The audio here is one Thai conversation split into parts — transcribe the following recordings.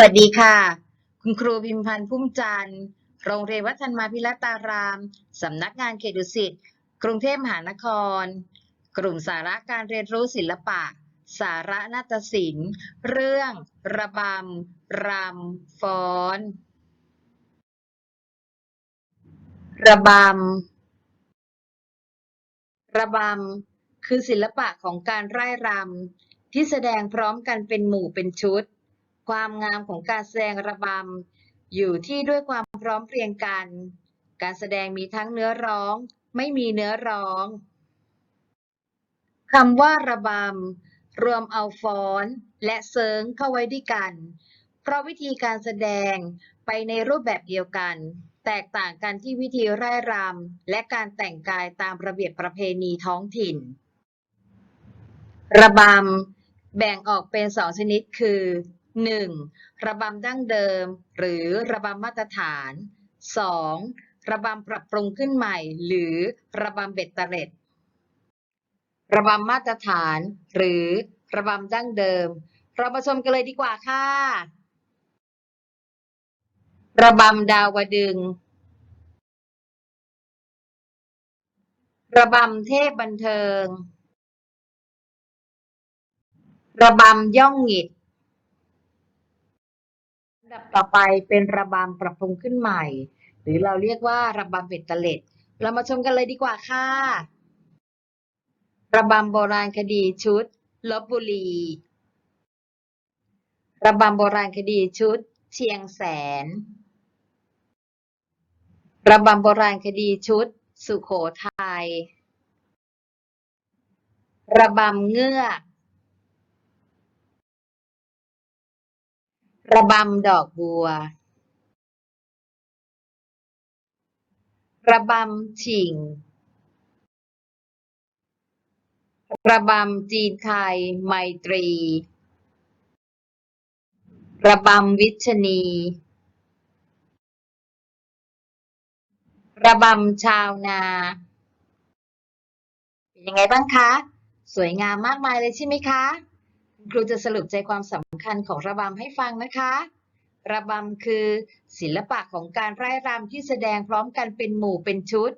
วัสดีค่ะ คุณครูพิมพันธ์พุ่มจันทร์ โรงเรียนวัฒนมาพิรัตาราม สำนักงานเขตดุสิต กรุงเทพมหานคร กลุ่มสาระการเรียนรู้ศิลปะ สาระนาฏศิลป์ เรื่อง ระบำ รำ ฟ้อน ระบำ ระบำ คือศิลปะของการไร่รำที่แสดงพร้อมกันเป็นหมู่เป็นชุด ความงามของการแสดงระบำอยู่ที่ด้วยความพร้อมเพรียงกัน การแสดงมีทั้งเนื้อร้อง ไม่มีเนื้อร้องคำว่าระบำ รวมเอาฟ้อนและเซิงเข้าไว้ด้วยกัน เพราะวิธีการแสดงไปในรูปแบบเดียวกัน แตกต่างกันที่วิธีไร่รำและการแต่งกายตามระเบียบประเพณีท้องถิ่น ระบำ แบ่งออกเป็นสองชนิดคือ 1. ระบำดั้งเดิม หรือระบำมาตรฐาน 2. ระบำปรับปรุงขึ้นใหม่ หรือระบำเบ็ดเตล็ด ระบำมาตรฐาน หรือระบำดั้งเดิม เรามาชมกันเลยดีกว่าค่ะ ระบำดาวดึง ระบำเทพบันเทิง ระบำย่องหงิด ลำดับต่อไปเป็นระบำปรับปรุงขึ้นใหม่ หรือเราเรียกว่าระบำเบ็ดเตล็ด เรามาชมกันเลยดีกว่าค่ะ ระบำโบราณคดีชุดลบบุรี ระบำโบราณคดีชุด เชียงแสน ระบำโบราณคดีชุด สุโขทัย ระบำเงือก ระบำดอกบัว ระบำฉิ่งระบำจีนไทยไมตรี ระบำวิชนี ระบำชาวนา เป็นยังไงบ้างคะ สวยงามมากมายเลยใช่ไหมคะ ครูจะสรุปใจความสำคัญของระบำให้ฟังนะคะ ระบำคือศิลปะของการไร่รำที่แสดงพร้อมกันเป็นหมู่เป็นชุด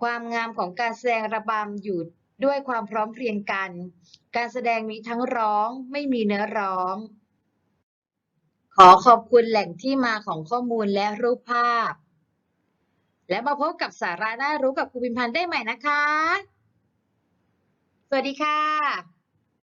ความงามของการแสดงระบำอยู่ด้วยความพร้อมเพรียงกัน การแสดงมีทั้งร้องไม่มีเนื้อร้อง ขอขอบคุณแหล่งที่มาของข้อมูลและรูปภาพ และมาพบกับสาระน่ารู้กับครูพิมพันธ์ได้ใหม่นะคะ สวัสดีค่ะ